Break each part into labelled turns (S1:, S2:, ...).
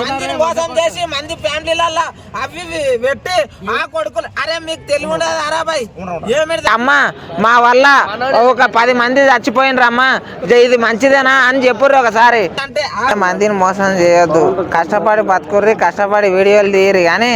S1: మందిని మోసం చేసి మంది ఫ్యామిలీలల్లో అవి పెట్టి ఆ కొడుకులు. అరే మీకు తెలివి ఉండదు అరా బాయ్ ఏమిటి అమ్మా మా వల్ల ఒక పది మంది చచ్చిపోయినరు అమ్మా. ఇది మంచిదేనా అని చెప్పుర్రు ఒకసారి. అంటే మందిని మోసం చేయొద్దు. కష్టపడి బతుకుర్రి కష్టపడి వీడియోలు తీయరు కానీ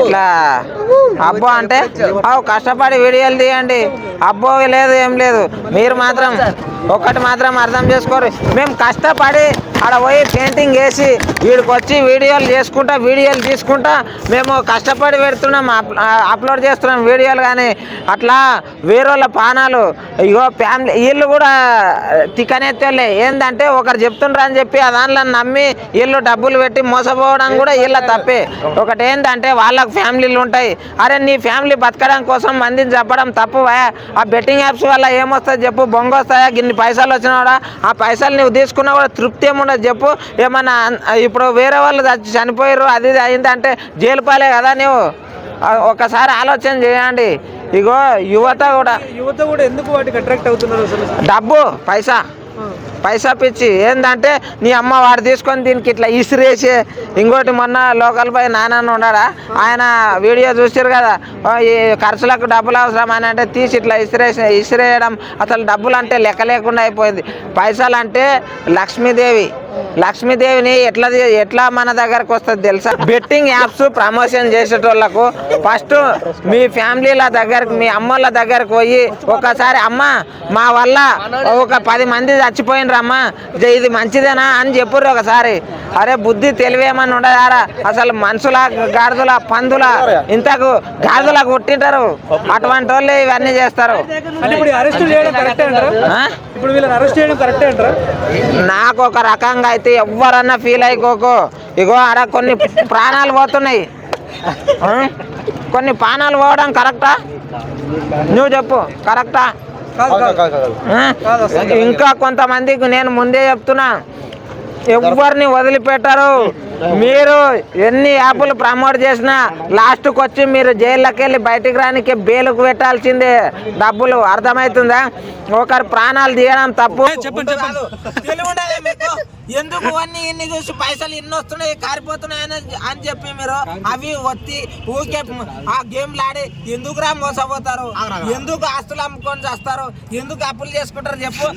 S1: ఇట్లా అబ్బో అంటే అవు కష్టపడి వీడియోలు తీయండి. అబ్బో లేదు ఏం లేదు. మీరు మాత్రం ఒక్కటి మాత్రం అర్థం చేసుకోరు. మేము కష్టపడి ఆడ పోయి పెయింటింగ్ వేసి వీడికి వచ్చి వీడియోలు చేసుకుంటా వీడియోలు తీసుకుంటా మేము కష్టపడి పెడుతున్నాం అప్లోడ్ చేస్తున్నాం వీడియోలు కానీ. అట్లా వేరేళ్ళ పానాలు ఇగో ఫ్యామిలీ వీళ్ళు కూడా తిక్కనెత్తలే ఏంటంటే ఒకరు చెప్తుండ్రు అని చెప్పి ఆ దాంట్లో నమ్మి వీళ్ళు డబ్బులు పెట్టి మోసపోవడం కూడా వీళ్ళ తప్పే. ఒకటి ఏంటంటే వాళ్ళకు ఫ్యామిలీలు ఉంటాయి. అరే నీ ఫ్యామిలీ బతకడం కోసం మందిని చెప్పడం తప్పు ఆ బెట్టింగ్ యాప్స్ వల్ల ఏమొస్తుంది చెప్పు బొంగ వస్తాయా గిన్ని పైసలు వచ్చినా కూడా ఆ పైసలు నువ్వు తీసుకున్నా కూడా తృప్తి ఏముండదు చెప్పు. ఏమన్నా ఇప్పుడు వేరే వాళ్ళు చచ్చి- చనిపోయారు అది ఇది అయిందంటే జైలు పాలే కదా నువ్వు ఒకసారి ఆలోచన చేయండి. ఇగో యువత కూడా
S2: యువత కూడా ఎందుకు వాటికి అట్రాక్ట్ అవుతున్నారు అసలు?
S1: డబ్బు పైసా. పైసా పిచ్చి. ఏంటంటే నీ అమ్మ వాడు తీసుకొని దీనికి ఇట్లా ఇసిరేసి ఇంకోటి మొన్న లోకల్ పై నాన్న ఉన్నాడా? ఆయన వీడియో చూసారు కదా. ఈ ఖర్చులకు డబ్బులు అవసరం అని అంటే తీసి ఇట్లా ఇసిరేసి ఇసిరేయడం అసలు డబ్బులు అంటే లెక్క లేకుండా అయిపోయింది. పైసలు అంటే లక్ష్మీదేవి. లక్ష్మీదేవిని ఎట్లా ఎట్లా మన దగ్గరకు వస్తుంది తెలుసా? బెట్టింగ్ యాప్స్ ప్రమోషన్ చేసేటోళ్ళకు ఫస్ట్ మీ ఫ్యామిలీల దగ్గరకు మీ అమ్మోళ్ళ దగ్గరకు పోయి ఒకసారి అమ్మ మా వల్ల ఒక పది మంది చచ్చిపోయినరు అమ్మ జ- ఇది మంచిదేనా? అని చెప్పుర్రు ఒకసారి. అరే బుద్ధి తెలివేమని ఉండదారా? అసలు మనుషుల గాడిదల పందుల ఇంతకు గాడిదల కొట్టింటారు. అటువంటి వాళ్ళు ఇవన్నీ చేస్తారు.
S2: ఇప్పుడు వీళ్ళని అరెస్ట్ చేయడం కరెక్టే అంటారా?
S1: నాకు ఒక రకంగా అయితే ఎవ్వరన్నా ఫీల్ అయిపోకు ఇగో ఆడ కొన్ని ప్రాణాలు పోతున్నాయి? కొన్ని ప్రాణాలు పోవడం కరెక్టా? నువ్వు చెప్పు కరెక్టా?
S2: కాదు కాదు.
S1: ఆ? ఇంకా కొంతమందికి నేను ముందే చెప్తున్నా. ఎవరిని వదిలిపెట్టరు. మీరు ఎన్ని యాప్లు ప్రమోట్ చేసినా లాస్ట్కి వచ్చి మీరు జైల్లోకి వెళ్ళి బయటికి రానికి బెయిల్కు పెట్టాల్సిందే డబ్బులు. అర్థమవుతుందా ఒకరి ప్రాణాలు తీయడం తప్పు. ఎందుకు అన్ని ఇన్ని చూసి పైసలు ఎన్ని వస్తున్నాయి కారిపోతున్నాయి అని అని చెప్పి మీరు? అవి వచ్చి ఊకే ఆ గేమ్లు ఆడి ఎందుకు రా మోసపోతారు ఎందుకు ఆస్తులు అమ్ముకొని చేస్తారు? ఎందుకు అప్పులు చేసుకుంటారు చెప్పు.